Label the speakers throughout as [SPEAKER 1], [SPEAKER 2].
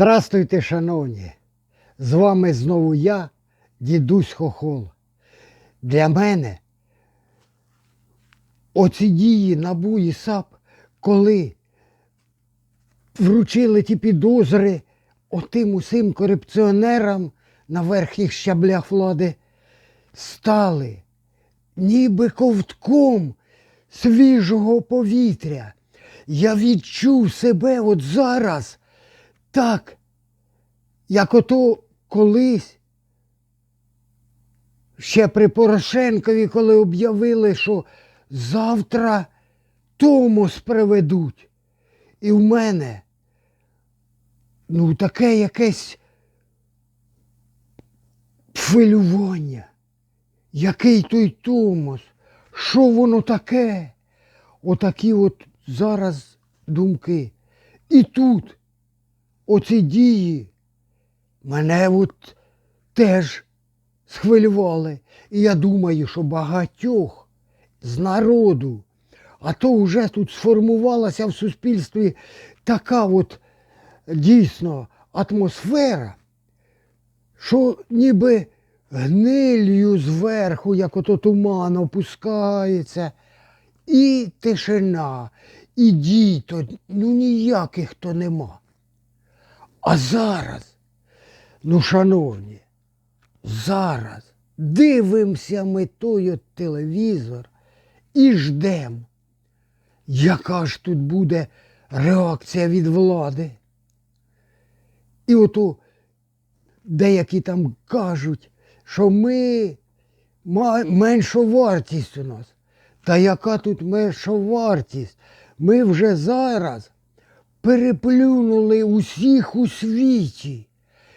[SPEAKER 1] Здрастуйте, шановні! З вами знову я, дідусь Хохол. Для мене оці дії НАБУ і САП, коли вручили ті підозри отим усім корупціонерам на верхніх щаблях влади, стали ніби ковтком свіжого повітря. Я відчув себе от зараз так, як ото колись, ще при Порошенкові, коли об'явили, що завтра Томос приведуть. І в мене ну, таке якесь хвилювання. Який той Томос? Що воно таке? Отакі от зараз думки. І тут оці дії мене от теж схвилювали. І я думаю, що багатьох з народу, а то вже тут сформувалася в суспільстві така от дійсно атмосфера, що ніби гнилью зверху, як ото туман опускається, і тишина, і дій то ну ніяких то нема. А зараз, ну, шановні, зараз дивимося ми той телевізор і ждемо, яка ж тут буде реакція від влади. І ото деякі там кажуть, що ми ма- меншовартість у нас. Та яка тут меншовартість? Ми вже зараз переплюнули усіх у світі.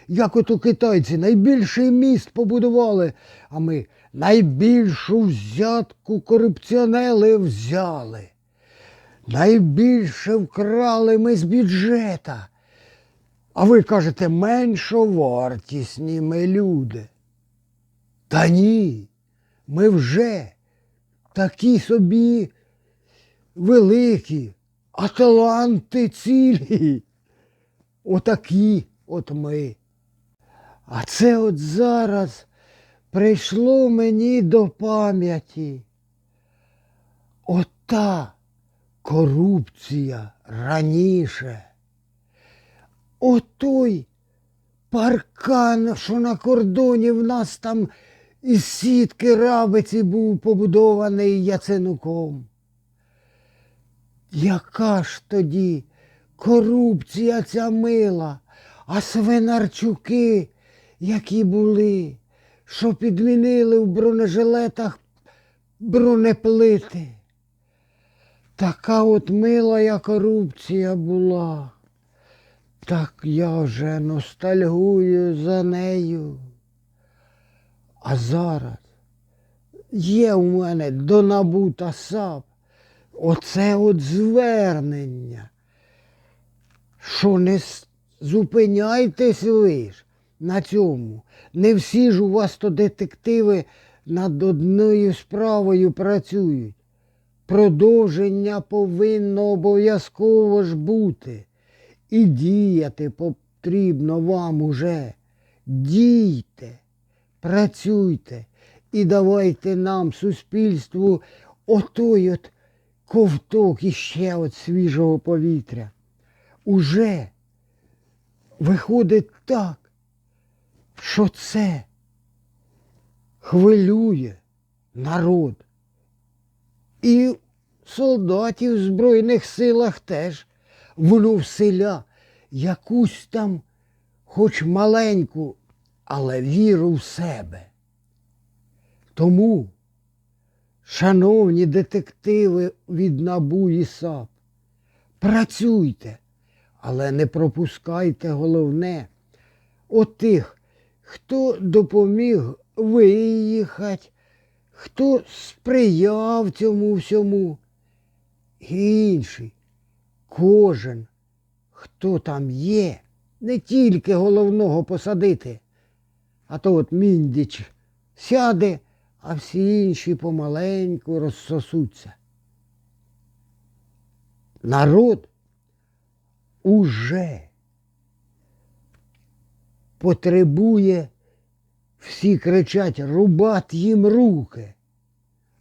[SPEAKER 1] Як ото китайці найбільший міст побудували, а ми найбільшу взятку корупціонери взяли. Найбільше вкрали ми з бюджета. А ви кажете, меншовартісні ми люди. Та ні, ми вже такі собі великі, а цілі. Отакі от ми. А це от зараз прийшло мені до пам'яті. Ота корупція раніше. Отой паркан, що на кордоні в нас там із сітки рабиці був побудований Яценуком. Яка ж тоді корупція ця мила, а свинарчуки, які були, що підмінили в бронежилетах бронеплити. Така от милая корупція була. Так я вже ностальгую за нею. А зараз є у мене до НАБУ САП оце от звернення. Що не зупиняйтесь ви ж на цьому. Не всі ж у вас то детективи над одною справою працюють. Продовження повинно обов'язково ж бути. І діяти потрібно вам уже. Дійте, працюйте і давайте нам, суспільству, отой от ковток іще от свіжого повітря. Уже виходить так, що це хвилює народ. І солдатів в Збройних силах теж воно вселя якусь там, хоч маленьку, але віру в себе. Тому, шановні детективи від НАБУ і САП, працюйте, але не пропускайте головне отих, хто допоміг виїхати, хто сприяв цьому всьому. І інший, кожен, хто там є, не тільки головного посадити, а то от міндіч сяде, а всі інші помаленьку розсосуться. Народ уже потребує, всі кричать, рубать їм руки,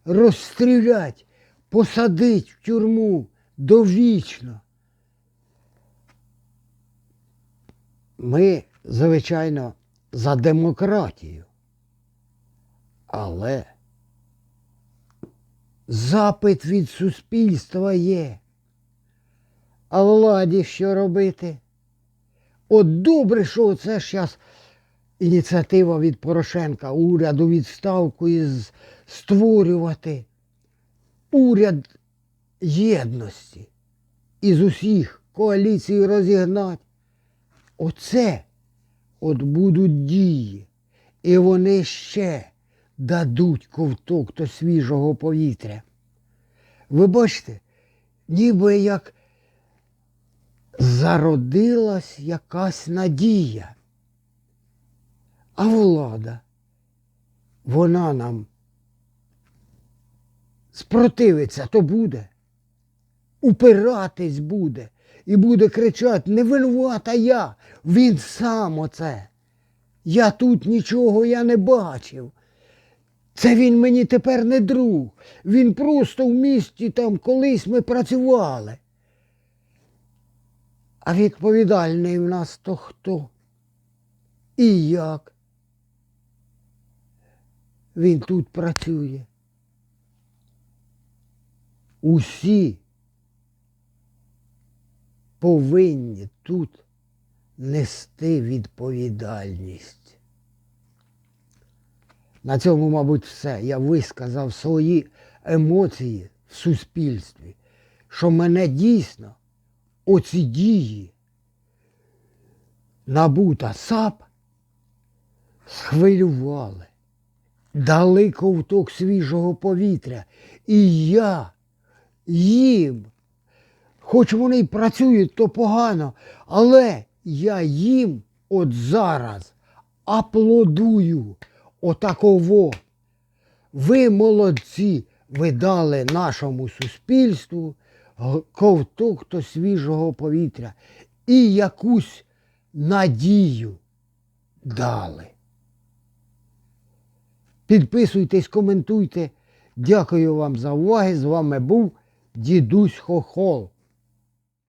[SPEAKER 1] розстрілять, посадить в тюрму довічно. Ми, звичайно, за демократію. Але запит від суспільства є. А владі що робити? От добре, що це ж зараз ініціатива від Порошенка, уряду відставку із створювати уряд єдності із усіх коаліцій розігнати. Оце от будуть дії. І вони ще дадуть ковток до свіжого повітря. Ви бачите, ніби як зародилась якась надія. А влада, вона нам спротивиться, то буде, упиратись буде і буде кричати, не винувата я, він сам оце. Я тут нічого я не бачив. Це він мені тепер не друг. Він просто в місті там колись ми працювали. А відповідальний в нас то хто? І як? Він тут працює. Усі повинні тут нести відповідальність. На цьому, мабуть, все. Я висказав свої емоції в суспільстві, що мене дійсно оці дії набута САП схвилювали, дали ковток свіжого повітря. І я їм, хоч вони й працюють, то погано, але я їм от зараз аплодую отаково. Ви молодці, ви дали нашому суспільству ковток до свіжого повітря і якусь надію дали. Підписуйтесь, коментуйте. Дякую вам за увагу. З вами був дідусь Хохол.